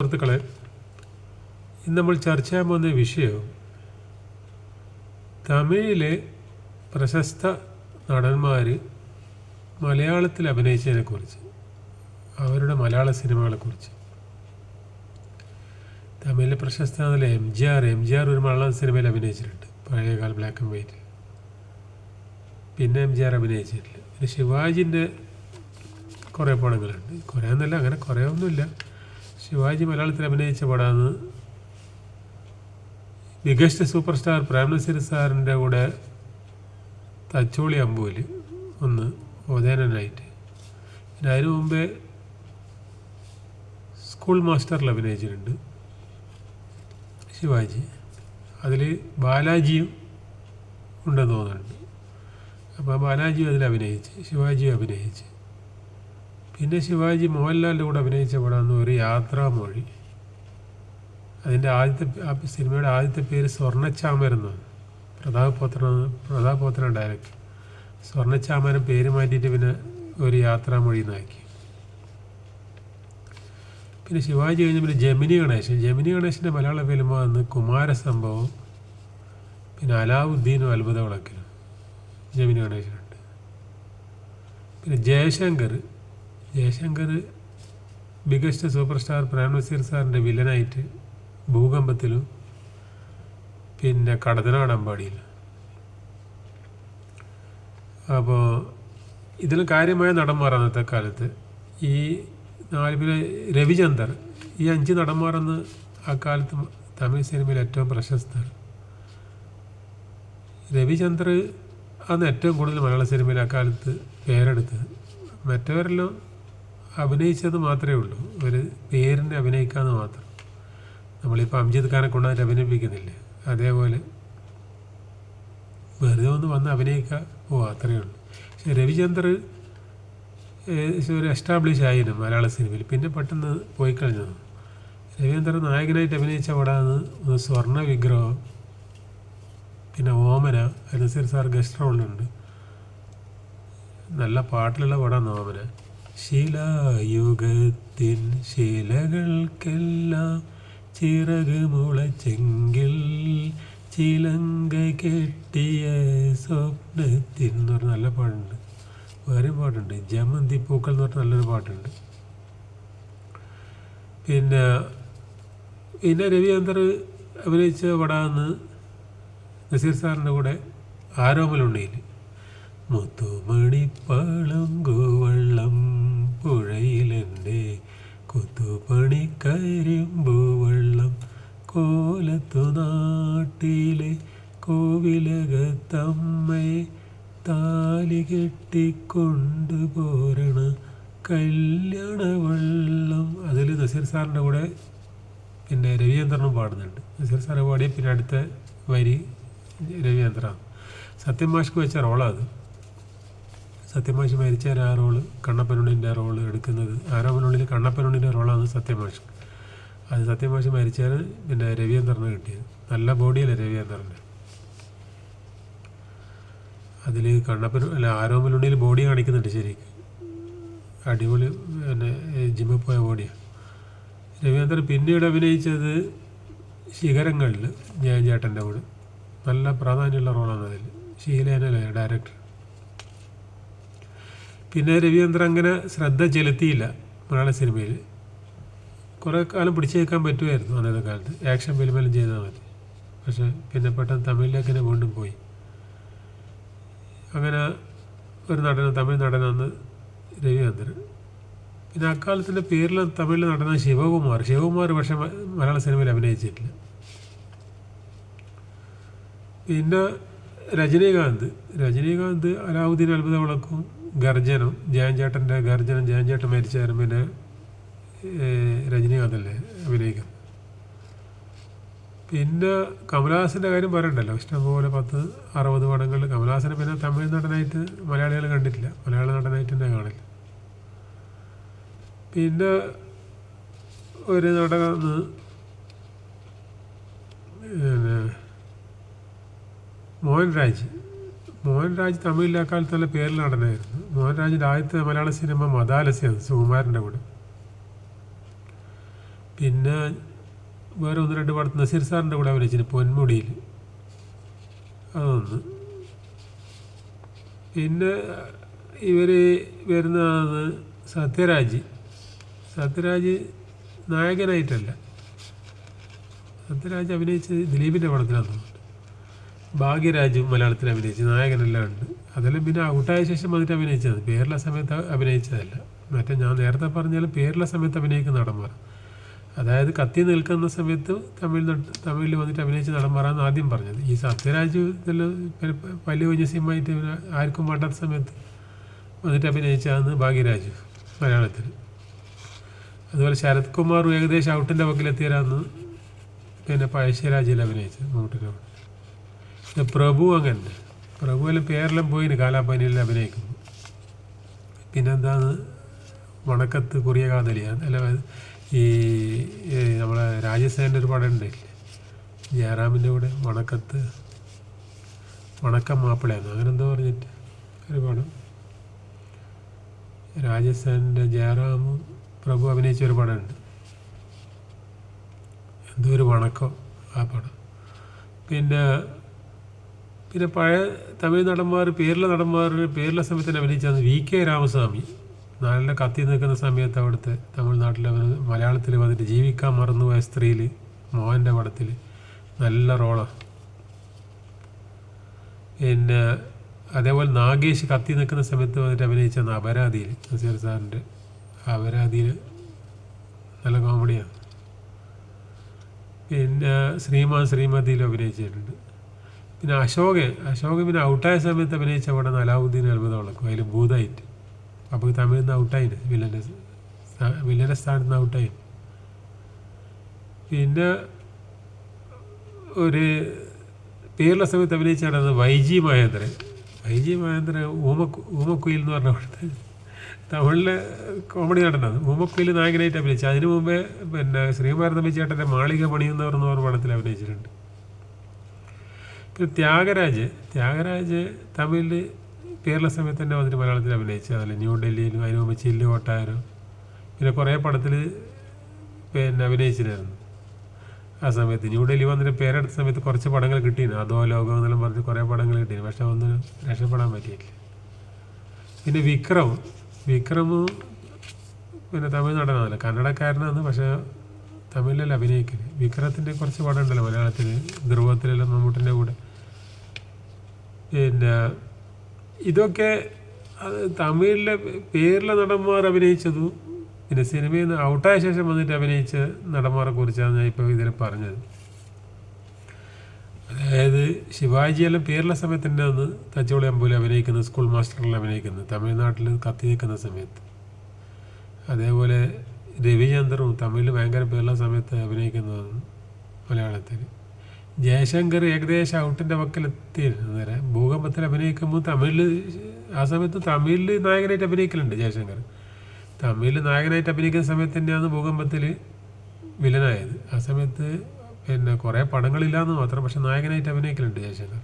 സുഹൃത്തുക്കളെ ഇന്ന് നമ്മൾ ചർച്ച ചെയ്യാൻ പോകുന്ന വിഷയം തമിഴിലെ പ്രശസ്ത നടന്മാർ മലയാളത്തിൽ അഭിനയിച്ചതിനെക്കുറിച്ച് അവരുടെ മലയാള സിനിമകളെക്കുറിച്ച് തമിഴിലെ പ്രശസ്ത M G R M G R ഒരു മലയാള സിനിമയിൽ അഭിനയിച്ചിട്ടുണ്ട്. പഴയകാല ബ്ലാക്ക് ആൻഡ് വൈറ്റ്. പിന്നെ എം ജി ആർ അഭിനയിച്ചിട്ടില്ല. പിന്നെ ശിവാജിന്റെ കുറേ പടങ്ങളുണ്ട്. കുറേ എന്നല്ല അങ്ങനെ കുറേ ഒന്നുമില്ല. ശിവാജി അഭിനയിച്ച പടമാണ് മികച്ച സൂപ്പർ സ്റ്റാർ പ്രേംനസീർ സാറിന്റെ കൂടെ തച്ചോളി അമ്പൂൽ ഒന്ന് ഉദയനനായിട്ട് പിന്നെ അതിനു മുമ്പേ സ്കൂൾ മാസ്റ്ററിൽ അഭിനയിച്ചിട്ടുണ്ട് ശിവാജി. അതിൽ ബാലാജിയും ഉണ്ടെന്ന് തോന്നുന്നുണ്ട്. അപ്പോൾ ബാലാജി അതിൽ അഭിനയിച്ച് ശിവാജിയും അഭിനയിച്ച്. പിന്നെ ശിവാജി മോഹൻലാലിന്റെ കൂടെ അഭിനയിച്ച പടമാണ് ഒരു യാത്രാമൊഴി. അതിന്റെ ആദ്യത്തെ ആ സിനിമയുടെ ആദ്യത്തെ പേര് സ്വർണച്ചാമരെന്നാണ് പ്രതാപ് പോത്ര പ്രതാപ് പോത്ര ഡയറക്ടർ. സ്വർണച്ചാമരം പേര് മാറ്റിയിട്ട് പിന്നെ ഒരു യാത്രാമൊഴി എന്നാക്കി. പിന്നെ ശിവാജി കഴിഞ്ഞ പിന്നെ ജമിനി ഗണേശൻ. ജമിനി ഗണേശന്റെ മലയാള ഫിലിമ വന്ന് കുമാരസംഭവം പിന്നെ അലാവുദ്ദീനും അത്ഭുത വിളക്കിലും ജമിനി ഗണേശനുണ്ട്. പിന്നെ Jayashankar Jayashankar biggest super star Prem Nazir സാറിന്റെ വില്ലനായിട്ട് ഭൂകമ്പത്തിലും പിന്നെ കടതനാട് അമ്പാടിയിലും. അപ്പോൾ ഇതിലും കാര്യമായ നടന്മാർ അന്നത്തെ കാലത്ത്. ഈ നാല് പിന്നെ രവിചന്ദർ ഈ അഞ്ച് നടന്മാരെന്ന് ആ കാലത്ത് തമിഴ് സിനിമയിൽ ഏറ്റവും പ്രശസ്തർ. രവിചന്ദർ അന്ന് ഏറ്റവും കൂടുതൽ മലയാള സിനിമയിൽ ആ കാലത്ത് പേരെടുത്തത്. മറ്റവരെല്ലാം അഭിനയിച്ചത് മാത്രമേ ഉള്ളൂ. ഒരു പേരിനെ അഭിനയിക്കാന്ന് മാത്രം. നമ്മളിപ്പോൾ അംജിത് ഖാനെ കൊണ്ടുവന്നിട്ട് അഭിനയിപ്പിക്കുന്നില്ലേ? അതേപോലെ വെറുതെ ഒന്ന് വന്ന് അഭിനയിക്കുക ഓ അത്രയേ ഉള്ളൂ. പക്ഷെ രവിചന്ദർ ഒരു എസ്റ്റാബ്ലിഷ് ആയിരുന്നു മലയാള സിനിമയിൽ. പിന്നെ പെട്ടെന്ന് പോയി കഴിഞ്ഞത് രവീന്ദ്രൻ നായകനായിട്ട് അഭിനയിച്ച പടമാണ് ഒന്ന് സ്വർണ വിഗ്രഹം പിന്നെ ഓമന അതിനനുസരിച്ച് സാർ ഗസ്റ്റ് റോളുണ്ട് നല്ല പാട്ടിലുള്ള പടമാണ് ഓമന. ശിലായുഗത്തിൻ ശിലകൾക്കെല്ലാം ചിറക് മുളച്ചെങ്കിൽ ചിലങ്ക കെട്ടിയ സ്വപ്നത്തിൽ എന്ന് പറഞ്ഞ നല്ല പാട്ടുണ്ട്. വേറെ പാട്ടുണ്ട്. ജമന്തി പൂക്കൾ എന്ന് പറഞ്ഞ നല്ലൊരു പാട്ടുണ്ട്. പിന്നെ പിന്നെ രവിചന്ദർ അഭിനയിച്ച പടാന്ന് നസീർ സാറിന്റെ കൂടെ ആരോമലുണ്ണിയിൽ മുത്തുമണിപ്പളുങ്കുവള്ളം കല്യാണ വെള്ളം അതിൽ നസീർ സാറിന്റെ കൂടെ പിന്നെ രവിചന്ദ്രനും പാടുന്നുണ്ട്. നസീർ സാറ് പാടിയ പിന്നെ അടുത്ത വരി രവിചന്ദ്രനാണ്. സത്യമാഷ്ക്ക് വെച്ച റോളാണ് സത്യമാഷ് മരിച്ച ആ റോൾ? കണ്ണപ്പനുണ്ണിന്റെ റോൾ എടുക്കുന്നത് ആരോപനുള്ളിൽ കണ്ണപ്പനുണ്ണിന്റെ റോളാണ് സത്യമാഷ് അത് സത്യമാഷ് മരിച്ചാൽ പിന്നെ രവീന്ദ്രന് കിട്ടിയത്. നല്ല ബോഡിയല്ലേ രവിചന്ദ്രന്റെ അതിൽ കണ്ണപ്പൻ അല്ല ആരോമലുണ്ണിയിൽ ബോഡി കാണിക്കുന്നുണ്ട് ശരിക്കും. അടിപൊളി പിന്നെ ജിമ്മിൽ പോയ ബോഡിയാണ് രവീന്ദ്രൻ പിന്നീട് അഭിനയിച്ചത് ശിഖരങ്ങളിൽ ജയൻ ചേട്ടന്റെ കൂടെ. നല്ല പ്രാധാന്യമുള്ള റോളാണ് അതിൽ. ശീലേനല്ലേ ഡയറക്ടർ പിന്നെ രവീന്ദ്രൻ അങ്ങനെ ശ്രദ്ധ ചെലുത്തിയില്ല മലയാള സിനിമയിൽ. കുറേ കാലം പിടിച്ചു നിൽക്കാൻ പറ്റുമായിരുന്നു അന്നത്തെ കാലത്ത്. ആക്ഷൻ ഫിലിമെല്ലാം ചെയ്താൽ മതി. പക്ഷേ പിന്നെ പെട്ടെന്ന് തമിഴിലേക്ക് തന്നെ വീണ്ടും പോയി. അങ്ങനെ ഒരു നടൻ തമിഴ് നടനാണ് രവിചന്ദ്രൻ. പിന്നെ അക്കാലത്തിന്റെ പേരിൽ തമിഴിൽ നടന്ന ശിവകുമാർ. ശിവകുമാർ പക്ഷേ മലയാള സിനിമയിൽ അഭിനയിച്ചിട്ടില്ല. പിന്നെ രജനീകാന്ത്. രജനീകാന്ത് അലാവുദ്ദീൻ അത്ഭുത വിളക്കും ഗർജനം ജയൻചേട്ടന്റെ ഗർജനം ജയൻചേട്ടൻ മരിച്ചാലും പിന്നെ രജനീകാന്തല്ലേ അഭിനയിക്കുന്നത്. പിന്നെ കമലഹാസന്റെ കാര്യം പറയണ്ടല്ലോ. ഇഷ്ടംപോലെ പത്ത് അറുപത് പടങ്ങളിൽ കമലഹാസനെ പിന്നെ തമിഴ് നടനായിട്ട് മലയാളികൾ കണ്ടിട്ടില്ല. മലയാള നടനായിട്ട് തന്നെ കാണില്ല. പിന്നെ ഒരു നടന്ന് പിന്നെ മോഹൻരാജ്. മോഹൻരാജ് തമിഴിലെ കാലത്ത് നല്ല പേരിൽ നടനായിരുന്നു. മോഹൻരാജിന്റെ ആദ്യത്തെ മലയാള സിനിമ മദാലസ്യാണ് സുകുമാരന്റെ കൂടെ. പിന്നെ വേറെ ഒന്ന് രണ്ട് പടത്ത് നസീർ സാറിന്റെ കൂടെ അഭിനയിച്ചിന് പൊന്മുടിയിൽ അതൊന്ന്. പിന്നെ ഇവർ വരുന്നതാണ് സത്യരാജ്. സത്യരാജ് നായകനായിട്ടല്ല. സത്യരാജ് അഭിനയിച്ച് ദിലീപിന്റെ തോന്നുന്നു ഭാഗ്യരാജും മലയാളത്തിൽ അഭിനയിച്ച് നായകനെല്ലാം ഉണ്ട്. അതെല്ലാം പിന്നെ ഔട്ടായ ശേഷം വന്നിട്ട് അഭിനയിച്ചത് പേരുള്ള സമയത്ത് അഭിനയിച്ചതല്ല. മറ്റേ ഞാൻ നേരത്തെ പറഞ്ഞാലും പേരുള്ള സമയത്ത് അഭിനയിക്കുന്ന നടന്മാർ അതായത് കത്തി നിൽക്കുന്ന സമയത്ത് തമിഴ് തമിഴിൽ വന്നിട്ട് അഭിനയിച്ച നടന്മാരാണ് ആദ്യം പറഞ്ഞത്. ഈ സത്യരാജ് വലിയ വലിയ സിനിമയായിട്ട് ആർക്കും വേണ്ടാത്ത സമയത്ത് വന്നിട്ട് അഭിനയിച്ചതാണ് ഭാഗ്യരാജ് മലയാളത്തിൽ. അതുപോലെ ശരത് കുമാർ ഏകദേശം ഔട്ടിന്റെ വക്കിലെത്തിയരാന്ന് പിന്നെ പഴശ്ശിരാജിൽ അഭിനയിച്ചു മമ്മൂട്ടിന്റെ പ്രഭു അങ്ങനെ പ്രഭുവിലും പേരെല്ലാം പോയിന് കാലാപ്പനിയിൽ അഭിനയിക്കുന്നു. പിന്നെന്താണ്? വണക്കത്ത് കുറിയ കാതലിയാണ്. അല്ല ഈ നമ്മളെ രാജസേന്റെ ഒരു പടം ഉണ്ടല്ലേ? ജയറാമിന്റെ കൂടെ വണക്കത്ത് വണക്കം മാപ്പിളയാണ് അങ്ങനെ എന്തോ പറഞ്ഞിട്ട് ഒരു പടം. രാജസേന്റെ ജയറാമും പ്രഭു അഭിനയിച്ച ഒരു പടമുണ്ട്. എന്തോ ഒരു വണക്കം ആ പടം. പിന്നെ പിന്നെ പഴയ തമിഴ് നടന്മാർ പേരിലെ നടന്മാർ പേരിലെ സമയത്തിന് അഭിനയിച്ചാണ് വി കെ രാമസ്വാമി. നല്ല കത്തി നിൽക്കുന്ന സമയത്ത് അവിടുത്തെ തമിഴ്നാട്ടിൽ മലയാളത്തിൽ വന്നിട്ട് ജീവിക്കാൻ മറന്നുപോയ സ്ത്രീയിൽ മോഹന്റെ പടത്തിൽ നല്ല റോളാണ് പിന്നെ അതേപോലെ നാഗേഷ് കത്തി നിൽക്കുന്ന സമയത്ത് വന്നിട്ട് അഭിനയിച്ച അപരാധിയിൽ നസീർ സാറിന്റെ അപരാധിയിൽ നല്ല കോമഡിയാണ് പിന്നെ ശ്രീമാൻ ശ്രീമതിയിൽ അഭിനയിച്ചിട്ടുണ്ട്. പിന്നെ അശോകൻ അശോകൻ പിന്നെ ഔട്ടായ സമയത്ത് അഭിനയിച്ച പടം അലാവുദ്ദീൻ അത്ഭുതം വിളക്കും അതിൽ ഭൂതായിട്ട് അപ്പോൾ തമിഴിൽ നിന്ന് ഔട്ടായിന് വില്ലന്റെ വില്ലന്റെ സ്ഥാനത്ത് നിന്ന് ഔട്ടായി. പിന്നെ ഒരു പേരുള്ള സമയത്ത് അഭിനയിച്ച അവിടെ വൈജി മഹേന്ദ്രൻ. വൈജി മഹേന്ദ്രൻ ഊമ ഊമക്കുയിൽ എന്ന് പറഞ്ഞ അവിടുത്തെ തമിഴിലെ കോമഡി നടനാണ് ഊമക്കുയിൽ നായകനായിട്ട് അഭിനയിച്ചു. അതിനു മുമ്പേ പിന്നെ ശ്രീമാരതമ്പി ചേട്ടന്റെ മാളിക പണിയുന്നവർ എന്ന് പറഞ്ഞ പടത്തിൽ അഭിനയിച്ചിട്ടുണ്ട്. പിന്നെ ത്യാഗരാജ്. ത്യാഗരാജ് തമിഴിൽ പേരുള്ള സമയത്ത് തന്നെ വന്നിട്ട് മലയാളത്തിൽ അഭിനയിച്ചു. അതല്ല ഡൽഹിയിൽ അതിന് മുമ്പ് ചില്ലു കൊട്ടാരം. പിന്നെ കുറേ പടത്തിൽ പിന്നെ അഭിനയിച്ചിരുന്നു. ആ സമയത്ത് ന്യൂ ഡൽഹി വന്നിട്ട് പേരെടുത്ത സമയത്ത് കുറച്ച് പടങ്ങൾ കിട്ടിയിരുന്നു. അതോ ലോകം എന്നെല്ലാം പറഞ്ഞ് കുറേ പടങ്ങൾ കിട്ടിയിരുന്നു. പക്ഷെ ഒന്നും രക്ഷപ്പെടാൻ പറ്റിയില്ല. പിന്നെ വിക്രം. വിക്രമും പിന്നെ തമിഴ് നടനല്ല കന്നഡക്കാരനാണ് പക്ഷേ തമിഴിലല്ല അഭിനയിക്കുന്നത് വിക്രത്തിന്റെ കുറച്ച് പടം ഉണ്ടല്ലോ മലയാളത്തിൽ ധ്രുവത്തിലെല്ലാം മമ്മൂട്ടിന്റെ കൂടെ. പിന്നെ ഇതൊക്കെ അത് തമിഴിലെ പേരിലെ നടന്മാർ അഭിനയിച്ചതും പിന്നെ സിനിമയിൽ നിന്ന് ഔട്ടായ ശേഷം വന്നിട്ട് അഭിനയിച്ച നടന്മാരെ കുറിച്ചാണ് ഞാൻ ഇപ്പോൾ ഇതിൽ പറഞ്ഞത്. അതായത് ശിവാജിയെല്ലാം പേരുള്ള സമയത്ത് തന്നെ അന്ന് തച്ചോളി അമ്പൂലി അഭിനയിക്കുന്നത് സ്കൂൾ മാസ്റ്ററിൽ അഭിനയിക്കുന്നത്. തമിഴ്നാട്ടിൽ കത്തി നിൽക്കുന്ന സമയത്ത്. അതേപോലെ രവിചന്ദ്രനും തമിഴിൽ ഭയങ്കര പേരുള്ള സമയത്ത് അഭിനയിക്കുന്നതാണ് മലയാളത്തിൽ. ജയശങ്കർ ഏകദേശം ഔട്ടിന്റെ വക്കിലെത്തിയിരുന്നു നേരെ ഭൂകമ്പത്തിൽ അഭിനയിക്കുമ്പോൾ തമിഴിൽ ആ സമയത്ത് തമിഴിൽ നായകനായിട്ട് അഭിനയിക്കലുണ്ട് ജയശങ്കർ. തമിഴിൽ നായകനായിട്ട് അഭിനയിക്കുന്ന സമയത്ത് തന്നെയാണ് ഭൂകമ്പത്തിൽ വില്ലനായത്. ആ സമയത്ത് പിന്നെ കുറേ പടങ്ങളില്ലാന്ന് മാത്രം പക്ഷെ നായകനായിട്ട് അഭിനയിക്കലുണ്ട് ജയശങ്കർ.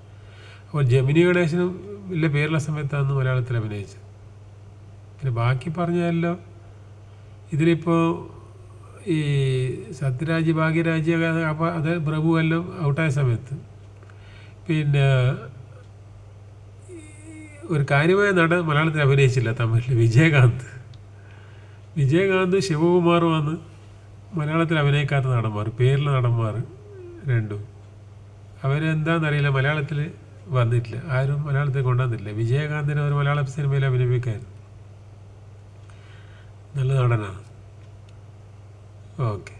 അപ്പോൾ ജമിനി ഗണേശനും വലിയ പേരുള്ള സമയത്താണ് മലയാളത്തിൽ അഭിനയിച്ചത്. പിന്നെ ബാക്കി പറഞ്ഞാലോ ഇതിലിപ്പോൾ ഈ സത്യരാജ് ഭാഗ്യരാജ് അപ്പോൾ അത് പ്രഭു എല്ലാം ഔട്ടായ സമയത്ത്. പിന്നെ ഒരു കാര്യമായ നടൻ മലയാളത്തിൽ അഭിനയിച്ചില്ല തമിഴിൽ വിജയകാന്ത്. വിജയകാന്ത് ശിവകുമാറുമാണ് മലയാളത്തിൽ അഭിനയിക്കാത്ത നടന്മാർ പേരിലെ നടന്മാർ രണ്ടും. അവരെന്താണെന്നറിയില്ല മലയാളത്തിൽ വന്നിട്ടില്ല. ആരും മലയാളത്തിൽ കൊണ്ടുവന്നില്ല വിജയകാന്തിനെ ഒരു മലയാള സിനിമയിൽ അഭിനയിപ്പിക്കായിരുന്നു നല്ല നടനാണ്. ഓക്കെ.